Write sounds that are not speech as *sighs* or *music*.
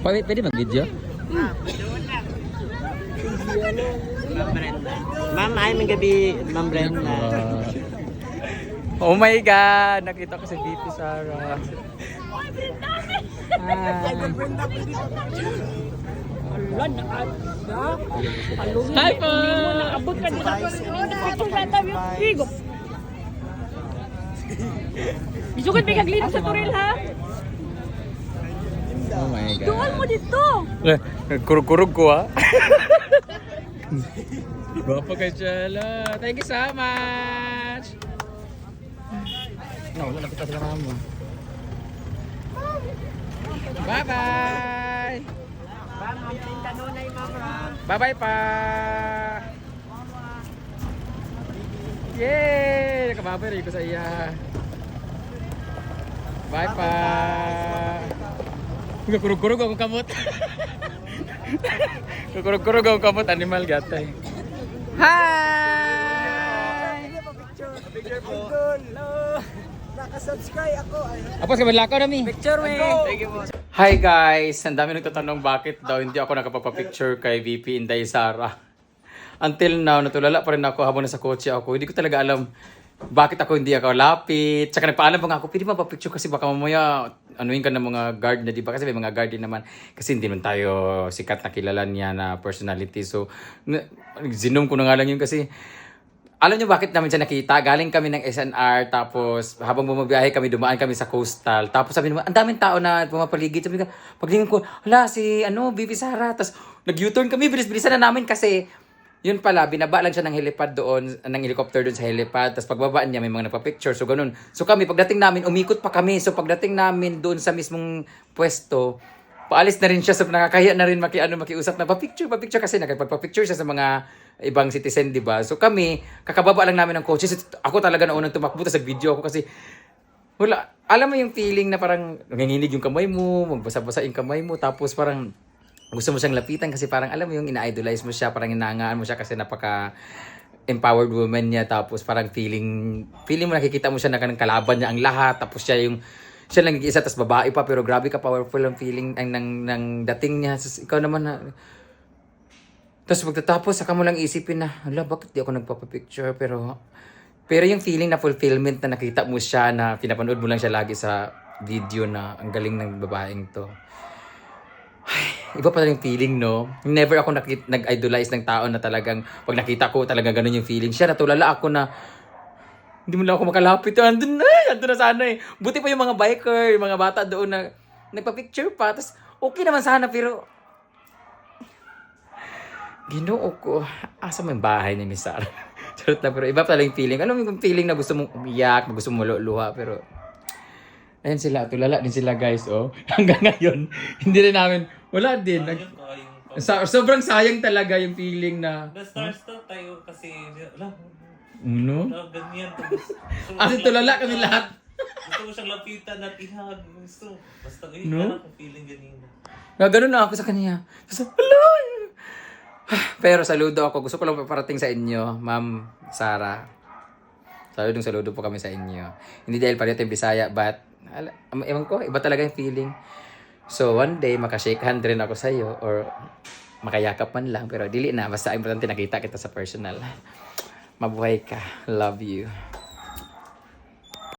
Pwede, pwede mag-video? Ma'am Brenda. Ma'am, ay may gabi, Ma'am Brenda. oh my God! Nakita ko si VP Sara. Ala, nakada. Alungin Hi po! nakabot ka ako. Picture na tayo yung bigo. Isukat may kaglinog sa turil ha. Dual mo dito. Kurug-kurug ko ah. *laughs* Guwapo ka Chela. Thank you so much. No, wala kita sa mo. Bye-bye. Bye-bye pa. Yay! Nakababay rin ko sa iya. Bye pa. Kurug-kurug akong kamot. Kukurog-kurog akong kamot, animal gatay. Hi! Nakasubscribe ako. Apos ka lakaw nami. Picture me. Thank you po. Hi guys! Ang dami nagtatanong bakit daw hindi ako nakapapapicture kay VP Inday Sara. Until now, natulala pa rin ako habang nasa kotse ako. Hindi ko talaga alam bakit ako hindi ako lapit. Tsaka nagpaalam pa nga ako, pwede ba pa-picture kasi baka mamaya anuin ka ng mga guard na di ba? Kasi may mga guard din naman. Kasi hindi naman tayo sikat na kilala niya na personality. So, na- zinom ko na nga lang yun kasi alam niyo bakit namin siya nakita? Galing kami ng SNR, tapos habang bumabiyahe kami, dumaan kami sa coastal. Tapos sabi naman, ang daming tao na pumapaligid. Sabi ko, paglingon ko, hala, si, ano, Bibi Sara. Tapos nag-U-turn kami, bilis-bilisan na namin kasi, yun pala, binaba lang siya ng helipad doon, ng helicopter doon sa helipad. Tapos pagbaba niya, may mga nagpa-picture. So, ganun. So, kami, pagdating namin, umikot pa kami. So, pagdating namin doon sa mismong pwesto, paalis na rin siya. So, nakakahiya na rin maki, ano, makiusap na, pa-picture, pa-picture. Kasi nagpapicture siya sa mga ibang citizen, di ba? So, kami, kakababa lang namin ng coach. So, ako talaga na unang tumakbo. Tapos nag-video ako kasi, wala. Alam mo yung feeling na parang nanginginig yung kamay mo, magbasa-basa yung kamay mo, tapos parang gusto mo siyang lapitan kasi parang alam mo yung ina-idolize mo siya, parang inaangaan mo siya kasi napaka empowered woman niya. Tapos parang feeling feeling mo nakikita mo siya na kanang kalaban niya ang lahat. Tapos siya yung siya lang isa tapos babae pa. Pero grabe ka powerful ang feeling ang ng, ng dating niya. Tapos ikaw naman na tapos pagtatapos saka mo lang isipin na hala bakit di ako nagpapapicture? Pero pero yung feeling na fulfillment na nakita mo siya na pinapanood mo lang siya lagi sa video na ang galing ng babaeng to iba pa rin yung feeling, no? Never ako nag-idolize ng tao na talagang, pag nakita ko, talagang ganun yung feeling. Siya, natulala ako na, hindi mo lang ako makalapit. Andun na, andun na sana eh. Buti pa yung mga biker, yung mga bata doon na nagpa-picture pa. Tapos, okay naman sana, pero, ginoo ko, asa mo yung bahay ni Miss Sarah? *laughs* Charot na, pero iba pala yung feeling. Alam mo yung feeling na gusto mong umiyak, gusto mong luha, pero, Ayan sila, tulala din sila guys, oh. *laughs* Hanggang ngayon, hindi rin namin, wala din. Nag, Ayun ko, ko. sa, sobrang sayang talaga yung feeling na, Na-starstruck tayo kasi, wala, ano? wala, ganyan. Tapos, gusto mo As in, siyang tulala lapitan. kami lahat. Gusto mo siyang lapitan at ihag. Gusto. Basta ngayon, No? no? akong feeling ganina. Na ganun na ako sa kanya. Tapos, hala! *sighs* Pero saludo ako. Gusto ko lang paparating sa inyo, Ma'am Sara. Saludong saludo po kami sa inyo. Hindi dahil pareho tayong Bisaya, but, ala, ewan ko, iba talaga yung feeling. So, one day, makashake hand rin ako sa'yo, or makayakap man lang, pero dili na. Basta importante nakita kita sa personal. Mabuhay ka. Love you.